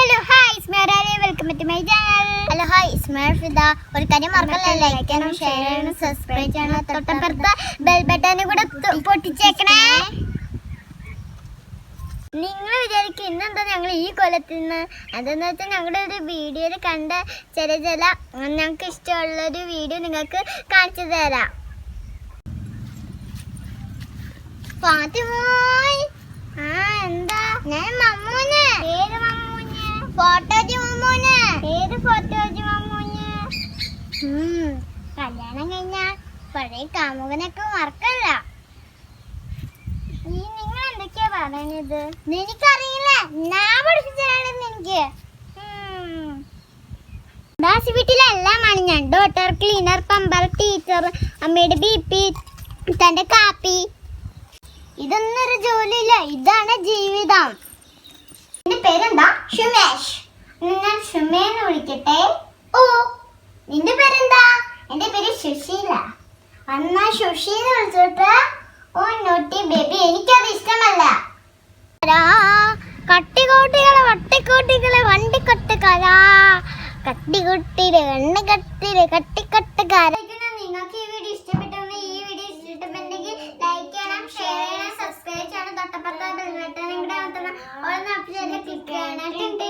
Hello hi സ്മേരാരെ welcome to my channel hello hi സ്മേർ Fida ഒരു കാര്യം മറക്കല്ല? ലൈക്ക് ചെയ്യണം ഷെയർ ചെയ്യണം സബ്സ്ക്രൈബ് ചെയ്യണം തൊട്ടപ്പുറത്ത് ബെൽ ബട്ടൺ കൂടെ പൊട്ടിച്ചേക്കണേ. നിങ്ങൾ വിചാരിക്കും ഇന്നെന്താ ഞങ്ങൾ ഈ കൊല്ലത്തിൽ നിന്ന്? അതെന്ന് വെച്ചാൽ ഞങ്ങളുടെ ഒരു വീഡിയോയിൽ കണ്ട ചില ചില ഞങ്ങൾക്ക് ഇഷ്ടമുള്ള ഒരു വീഡിയോ നിങ്ങൾക്ക് കാണിച്ചു തരാം. ഫാത്തിമോയ് ആ എന്താ ഞാൻ മമ്മൂന് ഏത് മമ്മൂന് ഫോട്ടോജി മമ്മൂന് ഏത് ഫോട്ടോജി മമ്മൂന് കല്യാണം കഴിഞ്ഞ പഴയ കാമുകനൊക്കെ മറക്കല്ല ഈ നിങ്ങൾ എന്തൊക്കെയാ പറയുന്നത് എനിക്കറിയില്ല ഞാൻ പഠിപ്പിച്ചാണെന്ന് എനിക്ക്. ഉം. ദാസ് വീട്ടിലെല്ലാമാണ് ഞാൻ ഡോട്ടർ ക്ലീനർ പമ്പർ ടീച്ചർ അമ്മയുടെ ബി പി തന്റെ കാപ്പി. ഇതൊന്നൊരു ജോലിയില്ല. ഇതാണ് ജീവിതം. പേരെന്താ? ഷുമേഷ് ഞാൻ ഷുമേന്ന് വിളിക്കട്ടെ? ഓ നിന്റെ പേരെന്താ? എന്റെ പേര് സുശീല. അന്നാ സുശീല വിളിച്ചോട്ടെ ഓ നോട്ടി ബേബി എനിക്കത് ഇഷ്ടമല്ല. കട്ടിക്കോട്ടികളെ വട്ടിക്കോട്ടികളെ വണ്ടിക്കൊട്ടുകാരാ. കട്ടിക്കുട്ടിര് എണ്ണകട്ടിര് കട്ടിക്കൊട്ടുകാര. നിങ്ങൾക്ക് ഈ വീഡിയോ ഇഷ്ടപ്പെട്ടെന്ന് ഈ വീഡിയോ ഇഷ്ടപ്പെട്ടെങ്കിൽ ലൈക്ക് ചെയ്യണം ഷെയർ ചെയ്യണം സബ്സ്ക്രൈബ് ചെയ്യണം. തൊട്ടപ്പുറത്തെ ബെൽ ബട്ടൺ കൂടെ അമർത്തണം ഓൾ ഓപ്ഷൻ ക്ലിക്ക് ചെയ്യണം